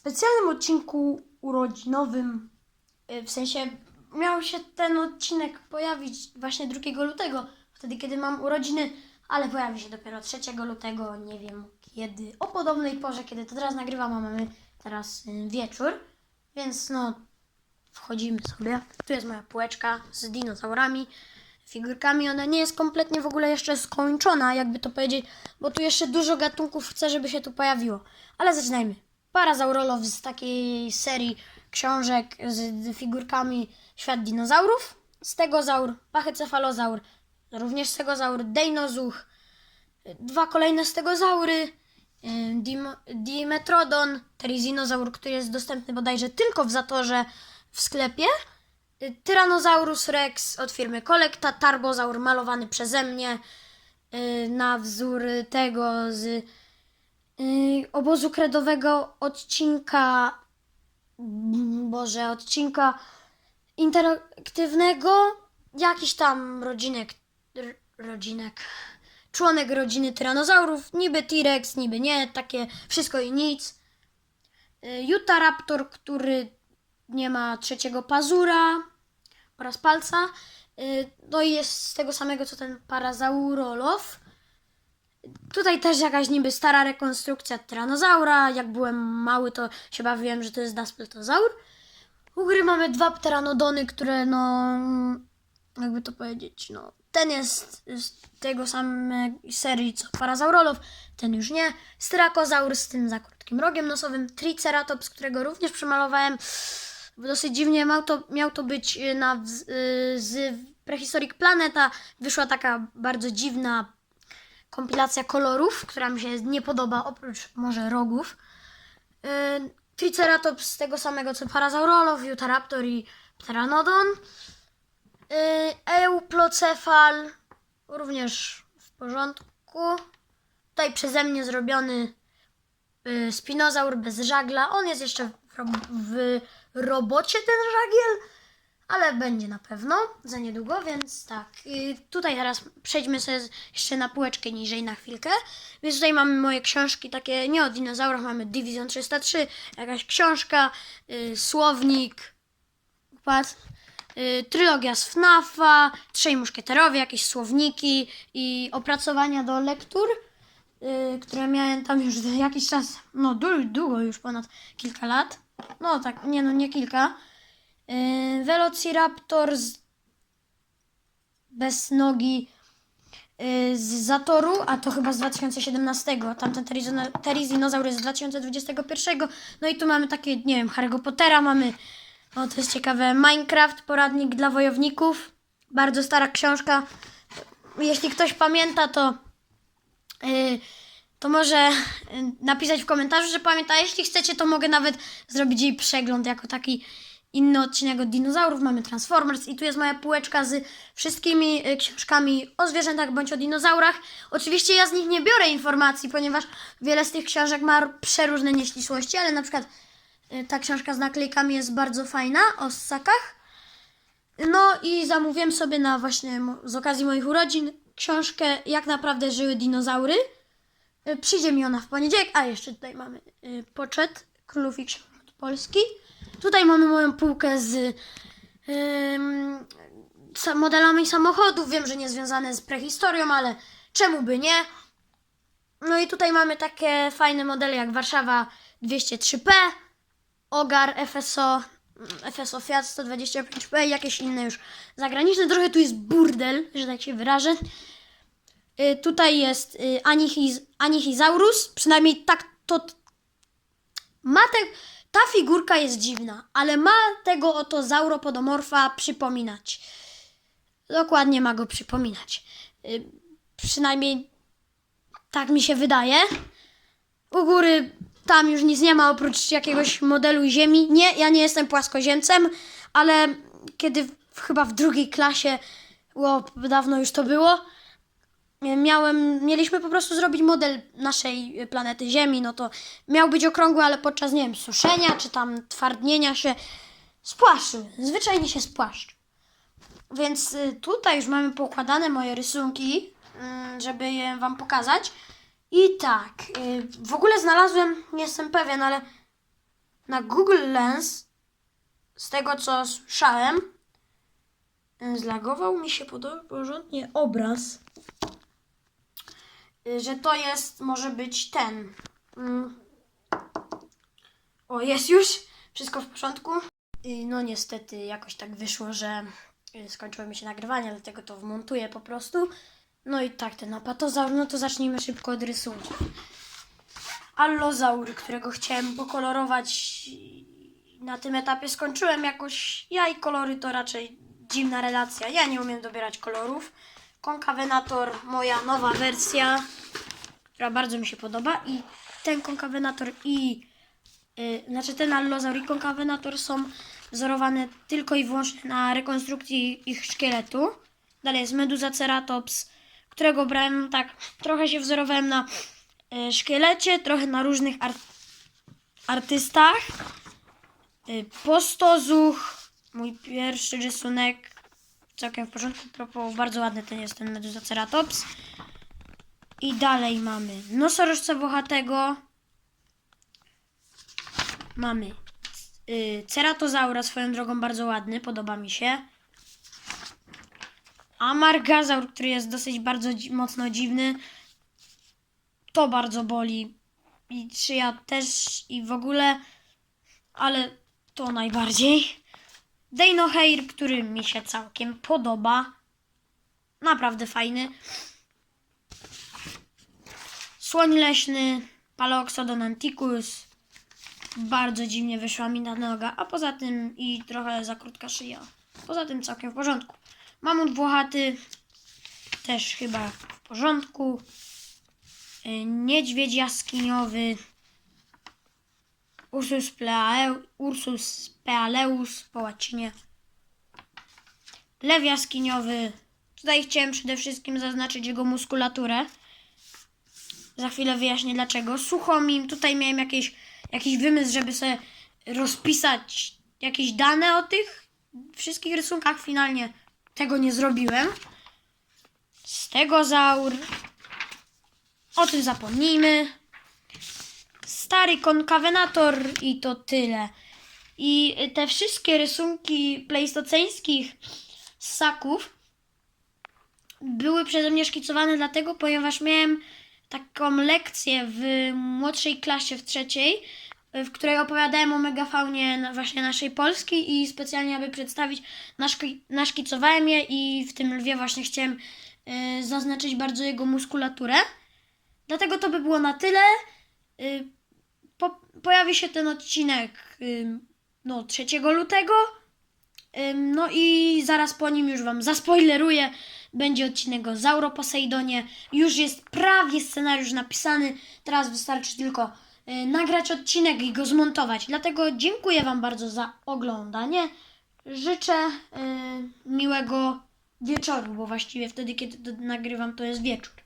specjalnym odcinku urodzinowym, y, w sensie miał się ten odcinek pojawić właśnie 2 lutego, wtedy kiedy mam urodziny, ale pojawi się dopiero 3 lutego, nie wiem kiedy, o podobnej porze, kiedy to teraz nagrywam, a mamy teraz y, wieczór, więc no wchodzimy sobie. Tu jest moja półeczka z dinozaurami, figurkami. Ona nie jest kompletnie w ogóle jeszcze skończona, jakby to powiedzieć, bo tu jeszcze dużo gatunków chcę, żeby się tu pojawiło. Ale zaczynajmy. Parazaurolow z takiej serii książek z figurkami Świat dinozaurów. Stegozaur, pachycefalozaur, również stegozaur, dejnozuch, dwa kolejne stegozaury, Dim- Dimetrodon, terizinozaur, który jest dostępny bodajże tylko w zatorze w sklepie, Tyrannosaurus rex od firmy Kolekta, Tarbozaur malowany przeze mnie y, na wzór tego z obozu kredowego odcinka Boże, odcinka interaktywnego jakiś tam rodzinek rodzinek członek rodziny tyranozaurów, niby T-Rex, niby nie, takie wszystko i nic. Y, Utah Raptor, który nie ma trzeciego pazura oraz palca. Y, No i jest z tego samego co ten Parazaurolow. Tutaj też jakaś niby stara rekonstrukcja tyranozaura. Jak byłem mały, to się bawiłem, że to jest Daspletozaur. U góry mamy dwa pteranodony, które no, jakby to powiedzieć, no, ten jest z tego samej serii co Parazaurolow, ten już nie. Styrakozaur z tym za krótkim rogiem nosowym, Triceratops, którego również przemalowałem. Dosyć dziwnie miał to, miał to być na, y, z Prehistoric Planeta. Wyszła taka bardzo dziwna kompilacja kolorów, która mi się nie podoba, oprócz może rogów. Yy, Triceratops tego samego co Parazaurolow, Utahraptor i Pteranodon. Yy, Euplocefal również w porządku. Tutaj przeze mnie zrobiony yy, spinozaur bez żagla. On jest jeszcze w, w robocie ten żagiel, ale będzie na pewno za niedługo, więc tak. Tutaj teraz przejdźmy sobie jeszcze na półeczkę niżej na chwilkę. Więc tutaj mamy moje książki takie, nie o dinozaurach, mamy Division 303, jakaś książka, yy, słownik, patrz, yy, trylogia z FNAFa, Trzej Muszkieterowie, jakieś słowniki i opracowania do lektur, yy, które miałem tam już jakiś czas, no długo, długo już ponad kilka lat. No tak, nie no, nie kilka. Yy, Velociraptor z... bez nogi yy, z Zatoru, a to chyba z 2017. Tamten Terizino- Terizinozaur jest z 2021. No i tu mamy takie, nie wiem, Harry'ego Pottera, mamy, o to jest ciekawe, Minecraft, poradnik dla wojowników. Bardzo stara książka. Jeśli ktoś pamięta, to yy, to może y, napisać w komentarzu, że pamięta. Jeśli chcecie, to mogę nawet zrobić jej przegląd jako taki inny odcinek od dinozaurów. Mamy Transformers i tu jest moja półeczka z wszystkimi y, książkami o zwierzętach bądź o dinozaurach. Oczywiście ja z nich nie biorę informacji, ponieważ wiele z tych książek ma przeróżne nieścisłości, ale na przykład y, ta książka z naklejkami jest bardzo fajna o ssakach. No i zamówiłem sobie na właśnie z okazji moich urodzin książkę Jak naprawdę żyły dinozaury. Y, Przyjdzie mi ona w poniedziałek, a jeszcze tutaj mamy poczet królów i książąt Polski. Tutaj mamy moją półkę z sa- modelami samochodów. Wiem, że nie związane z prehistorią, ale czemu by nie? No i tutaj mamy takie fajne modele jak Warszawa 203P, Ogar FSO, FSO Fiat 125P i jakieś inne już zagraniczne. Trochę tu jest burdel, że tak się wyrażę. Y, tutaj jest y, Anichiz, Anichizaurus, przynajmniej tak to ma te, ta figurka jest dziwna, ale ma tego oto zauropodomorfa przypominać. Dokładnie ma go przypominać. Y, przynajmniej tak mi się wydaje. U góry tam już nic nie ma oprócz jakiegoś modelu Ziemi. Nie, ja nie jestem płaskoziemcem, ale kiedy w, chyba w drugiej klasie, o, dawno już to było, miałem, mieliśmy po prostu zrobić model naszej planety Ziemi, no to miał być okrągły, ale podczas, nie wiem, suszenia czy tam twardnienia się spłaszczył, zwyczajnie się spłaszczył. Więc y, tutaj już mamy poukładane moje rysunki, mm, żeby je wam pokazać. I tak, y, w ogóle znalazłem, nie jestem pewien, ale na Google Lens, z tego co słyszałem, y, zlagował mi się porządnie obraz, y, że to jest, może być ten. mm. O, jest już, wszystko w porządku. Y, No niestety jakoś tak wyszło, że y, skończyło mi się nagrywanie, dlatego to wmontuję po prostu. No i tak, ten apatozaur, no to zacznijmy szybko od rysunku. Allozaur, którego chciałem pokolorować na tym etapie skończyłem jakoś. Ja i kolory to raczej dziwna relacja. Ja nie umiem dobierać kolorów. Konkawenator, moja nowa wersja, która bardzo mi się podoba. I ten konkawenator i y, znaczy ten allozaur i konkawenator są wzorowane tylko i wyłącznie na rekonstrukcji ich szkieletu. Dalej jest Meduza Ceratops, którego brałem tak, trochę się wzorowałem na y, szkielecie, trochę na różnych ar- artystach. Y, Postozuch, mój pierwszy rysunek, całkiem w porządku, propos, bardzo ładny ten jest ten Meduza Ceratops. I dalej mamy nosorożca włochatego, mamy y, Ceratozaura, swoją drogą bardzo ładny, podoba mi się. Amargazaur, który jest dosyć bardzo dzi- mocno dziwny. To bardzo boli. I szyja też i w ogóle, ale to najbardziej. Deinoheir, który mi się całkiem podoba. Naprawdę fajny. Słoń leśny, Paleoxodon anticus. Bardzo dziwnie wyszła mi na noga, a poza tym i trochę za krótka szyja. Poza tym całkiem w porządku. Mamut włochaty też chyba w porządku. Y, Niedźwiedź jaskiniowy. Ursus, pleae, Ursus pealeus po łacinie. Lew jaskiniowy. Tutaj chciałem przede wszystkim zaznaczyć jego muskulaturę. Za chwilę wyjaśnię dlaczego. Suchomim. Tutaj miałem jakieś, jakiś wymysł, żeby sobie rozpisać jakieś dane o tych wszystkich rysunkach. Finalnie tego nie zrobiłem. Stegozaur. O tym zapomnijmy. Stary konkawenator i to tyle. I te wszystkie rysunki pleistoceńskich ssaków były przeze mnie szkicowane dlatego, ponieważ miałem taką lekcję w młodszej klasie, w trzeciej, w której opowiadałem o megafaunie właśnie naszej Polski i specjalnie, aby przedstawić, naszki, naszkicowałem je i w tym lwie właśnie chciałem y, zaznaczyć bardzo jego muskulaturę. Dlatego to by było na tyle. Y, po, pojawi się ten odcinek ym, no, 3 lutego. Ym, no i zaraz po nim już Wam zaspoileruję. Będzie odcinek o Zauroposeidonie. Już jest prawie scenariusz napisany. Teraz wystarczy tylko y, nagrać odcinek i go zmontować. Dlatego dziękuję Wam bardzo za oglądanie. Życzę y, miłego wieczoru, bo właściwie wtedy, kiedy to nagrywam, to jest wieczór.